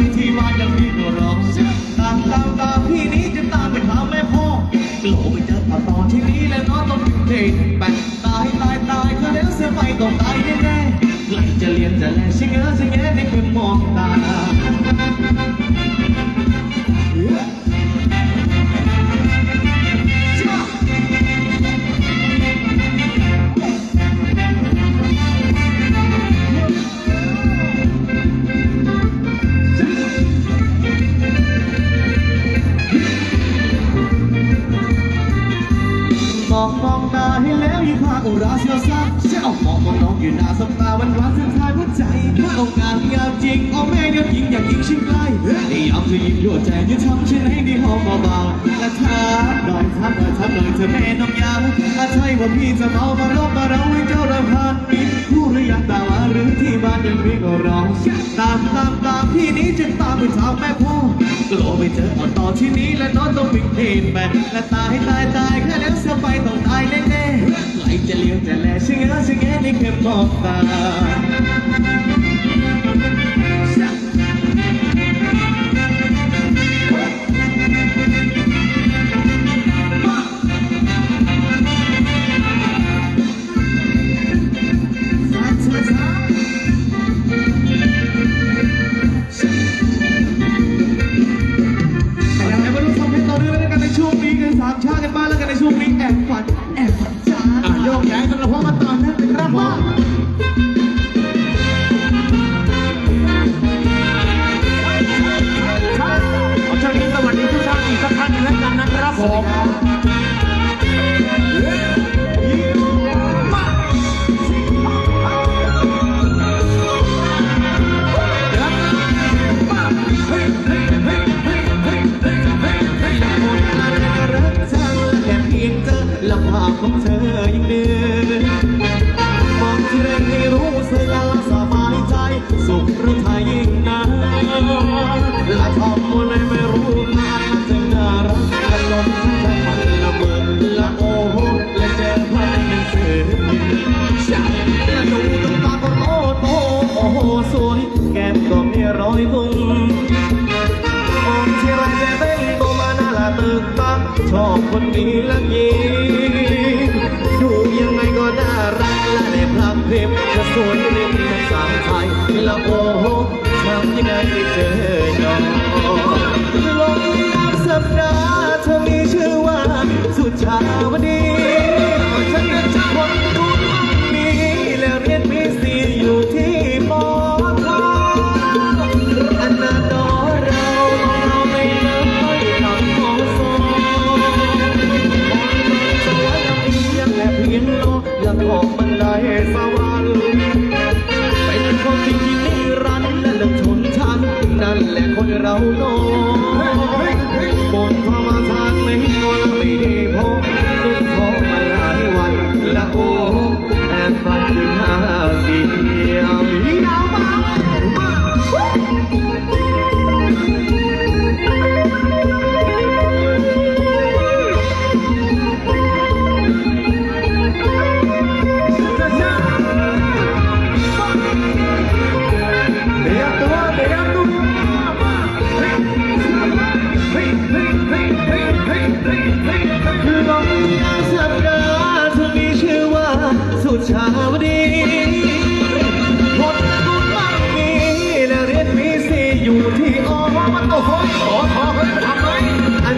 รือที่มาอยังมีตัวรองตามตามตามพี่นี้จะตามไปหาแม่พ่อโลไปเจอตอต่อที่นี้แล้วน้องต้องอยู่เทนแป มองมองตาให้แล้วยิ่งพาอุราเสียวซักเอามองมองน้องอยู่หน้าสบตาวันวันสุดท้ายหัวใจต้องการงานจริงเอาแม่เดียวยิงอยากยิงชิงใกล้ไอ้ยามจะยิงยั่วใจจะทำเช่นให้ดีหอมเบาๆและท้าหน่อยท้าหน่อยท้าหน่อยเธอแม่น้องยาถ้าใช่ว่าพี่จะเมามาลบมาเราให้เจ้าระพันมีผู้หรือยังตามมาหรือที่บ้านยังมีก็ร้องตามตามตามพี่นี้จะตามไปถามแม่พ่อ เจออ่อนต่อที่นี้และน้องต้องวิ่งเพนไปและตายตายตายแค่แล้วเสียไปต้องตายแน่แน่ๆไหลจะเลี้ยงจะแลชิงเอชิงแอในเข็มมองตา rối bung คนเราโน้บนธรรมชาติไม่นอนไม่ได้พบนึกท้องมาหลายวันละโอ้แอบฝันถึง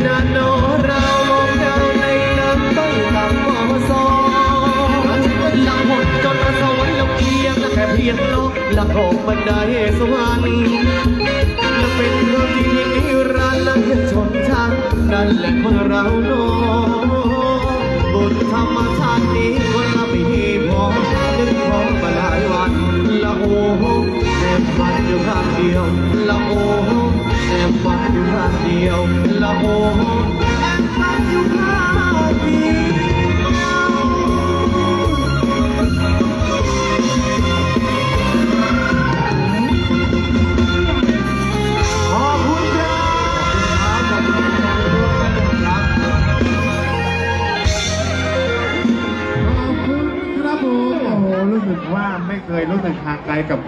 อันโนเรามองดาวในน้ำต้ตามมอสองหลังหดจนมาสวรรค์ลงเอียงและแค่เพียงโลกหลังออกบันไดสวรรค์และเป็นเรื่องที่นิรันดร์และเห็นชนชั้นนั่นแหละคนเราโนบุญธรรมชาตินี้คนละไม่พอนึกพอมาหลายวันละโอ้แอบฝันอยู่ข้างเดียวละโอ้โหแอบฝันางเดียวละโอ้โหแอบฝันอยู่ข้างเดียวขอบคุณครับขอบคุณครับผมโอ้โหรู้สึกว่าไม่เคยรู้สึกห่างไกลกับ